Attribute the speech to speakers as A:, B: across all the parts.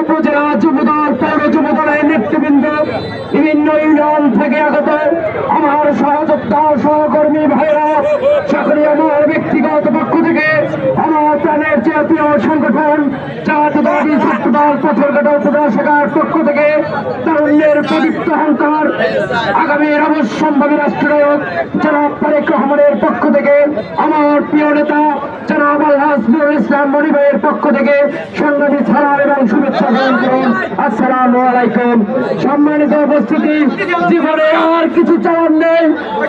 A: উপজেলা যুবদল পৌর যুবদলের নেতৃবৃন্দ বিভিন্ন ইউনিয়ন থেকে আগত আমার সহযোদ্ধা সহকর্মী ভাইরা সকলে আমার ব্যক্তিগত পক্ষ থেকে আমার প্রাণের জাতীয় সংগঠন, জাতীয়তাবাদী ছাত্রদল উপজেলা শাখার পক্ষ থেকে অবশ্যম্ভাবী রাষ্ট্রনায়ক জনাব তারেক রহমানের পক্ষ থেকে, আমার প্রিয় নেতা জনাব আলহাজ নুরুল ইসলাম মনিভাইয়ের পক্ষ থেকে সংগ্রামী সালাম এবং শুভেচ্ছা গ্রহণ করুন। আসসালামু আলাইকুম। সম্মানিত উপস্থিতি, জীবনে আর কিছু চাওয়ার নেই।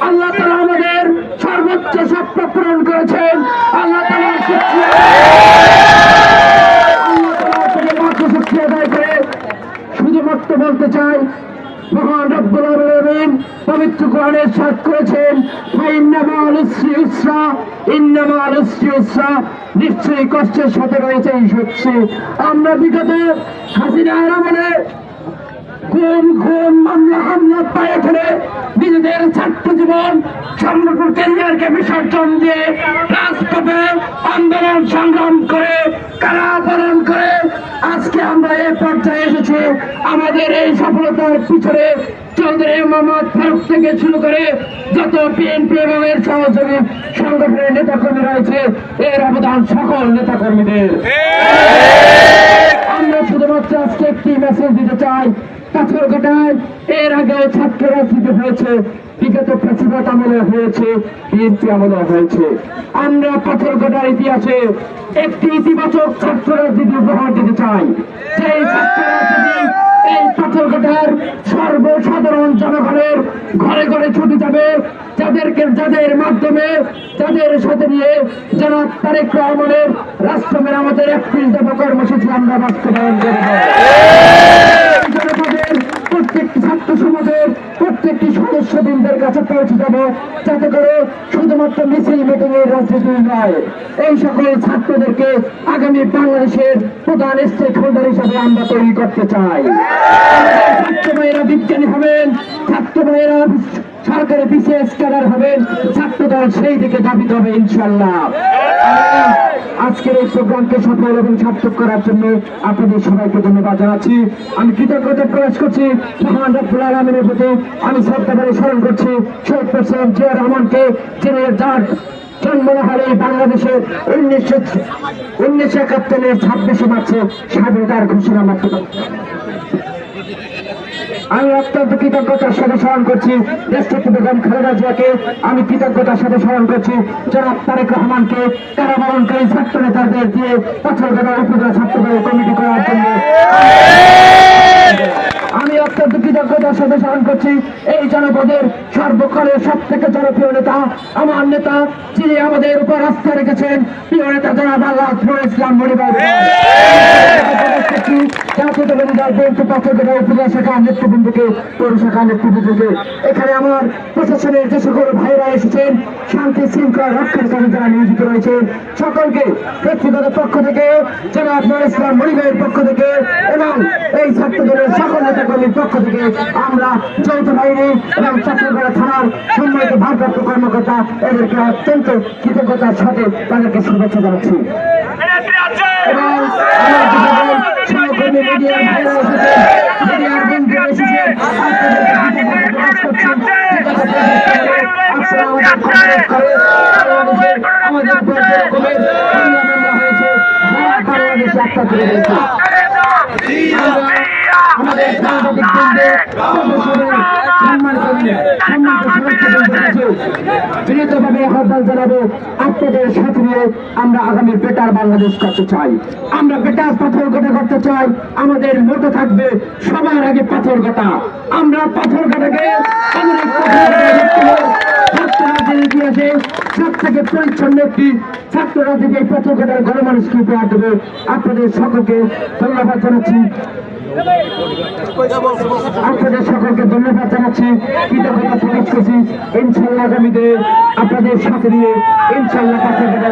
A: আল্লাহ তালা আমাদের সর্বোচ্চ স্বপ্ন পূরণ করেছেন আল্লাহ তালা আল্লাহ তাআলার থেকে মাত্র শুকরিয়া আদায় করে শুধুমাত্র বলতে চাই আলামিন পবিত্র সাত করেছেন নিশ্চয়ই কষ্টের সাথে রয়েছে এই সত্যি আমরা বিগত নিজেদের ছাত্র জীবন সংরক্ষণ বিসর্জন দিয়ে রাজপথে আন্দোলন সংগ্রাম করে কারাবরণ করে আজকে আমরা এই পর্যায়ে আমাদের এই সফলতার পিছনে চৌধুরী মোহাম্মদ ফারুক থেকে শুরু করে যত বিএনপি এবং এর সহযোগী সংগঠনের নেতাকর্মী রয়েছে, এর অবদান সকল নেতাকর্মীদের। আমরা শুধুমাত্র আজকে একটি মেসেজ দিতে চাই, পাথর ঘটায় এর আগে ছাত্র রাজনীতি হয়েছে, বিগত প্রেসিডেন্ট আমলে হয়েছে, বিএনপি আমলে হয়েছে। আমরা পাথর ঘটার ইতিহাসে একটি ইতিবাচক ছাত্র রাজনীতি উপহার দিতে চাই। সেই ছাত্র রাজনীতি এই পাথর ঘটার সর্বসাধারণ জনগণের ঘরে ঘরে ছুটে যাবে। যাদেরকে, যাদের মাধ্যমে তাদের সাথে নিয়ে যেন তারেক রহমানের রাষ্ট্র মেরামতের একত্রিশ দফা কর্মসূচি আমরা বাস্তবায়ন করব। প্রত্যেকটি ছাত্র সমাজের প্রত্যেকটি সদস্যবৃন্দের কাছে পৌঁছে যাব। যাতে করে শুধুমাত্র মিছিল, মিটিং এর রাজনীতি নয়, এই সকল ছাত্রদেরকে আগামী বাংলাদেশের প্রধান স্টেক হোল্ডার হিসাবে আমরা তৈরি করতে চাই। ছাত্র বিজ্ঞানী হবেন, ছাত্র ভাইয়েরা সরকারি বিশেষ ক্যাডার হবেন, ছাত্রদল সেই দিকে দাবিত হবে ইনশাল্লাহ আজকের এই প্রোগ্রামকে সফল এবং সার্থক করার জন্য আপনাদের সবাইকে ধন্যবাদ জানাচ্ছি। আমি কৃতজ্ঞতা প্রকাশ করছি প্রতি। আমি শ্রদ্ধাভাবে স্মরণ করছি শহীদ প্রেসিডেন্ট জিয়া রহমানকে, যিনি যার জন্মহারে বাংলাদেশের উনিশশো উনিশশো একাত্তরের ছাব্বিশে মার্চে স্বাধীনতার ঘোষণা মাত্র। আমি অত্যন্ত কৃতজ্ঞতার সাথে স্মরণ করছি। দেশটিতে বেগম খালেদা জিয়াকে আমি কৃতজ্ঞতার সাথে স্মরণ করছি। জনাব তারেক রহমানকে কারাবরণকারী ছাত্র নেতাদের দিয়ে গড়া উপজেলা ছাত্রদের কমিটি করার জন্য আমি অত্যন্ত কৃতজ্ঞতার সাথে স্মরণ করছি। জনপদের সর্বকালের সব থেকে জনপ্রিয় নেতা, আমার নেতা, যিনি আমাদের উপর আস্থা রেখেছেন, প্রিয় নেতা জনাব আল্লাহ ইসলাম রয়েছেন, সকলকে ব্যক্তিগত পক্ষ থেকে, জনাব ইসলাম মনিবের পক্ষ থেকে এবং এই ছাত্র দলের সকল নেতাকর্মীর পক্ষ থেকে আমরা যৌথ বাহিনী এবং চট্টগ্রাম থানার সম্মানিত ভারপ্রাপ্ত কর্মকর্তা এদেরকে অত্যন্ত কৃতজ্ঞতার সাথে তাদেরকে শুভেচ্ছা জানাচ্ছি। আমাদের কর্মরত আমরা আগামী বেটার বাংলাদেশ করতে চাই। আমরা বেটার পাথর করতে চাই আমাদের থাকবে সবার আগে পাথর আমরা পাথর থেকে পরিচ্ছন্ন একটি ছাত্র রাজনীতি গণমানুষকে উপহার দেবে আপনাদের সকলকে ধন্যবাদ জানাচ্ছি। আপনাদের সকলকে ধন্যবাদ জানাচ্ছি। কৃতজ্ঞতা প্রকাশ করছি। ইনশাল্লাহ আগামীতে আপনাদের সাথে নিয়ে ইনশাল্লাহ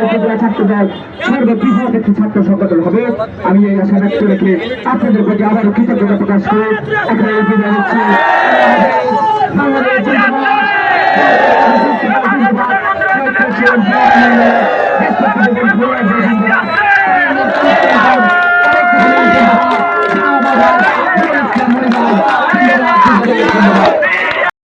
A: উপজেলা ছাত্র দল। সর্ববৃহৎ একটি ছাত্র সংগঠন হবে। আমি এই আশা ব্যক্ত রেখে আপনাদের প্রতি আবারও কৃতজ্ঞতা প্রকাশ করে এখানে বিদায় নিচ্ছি।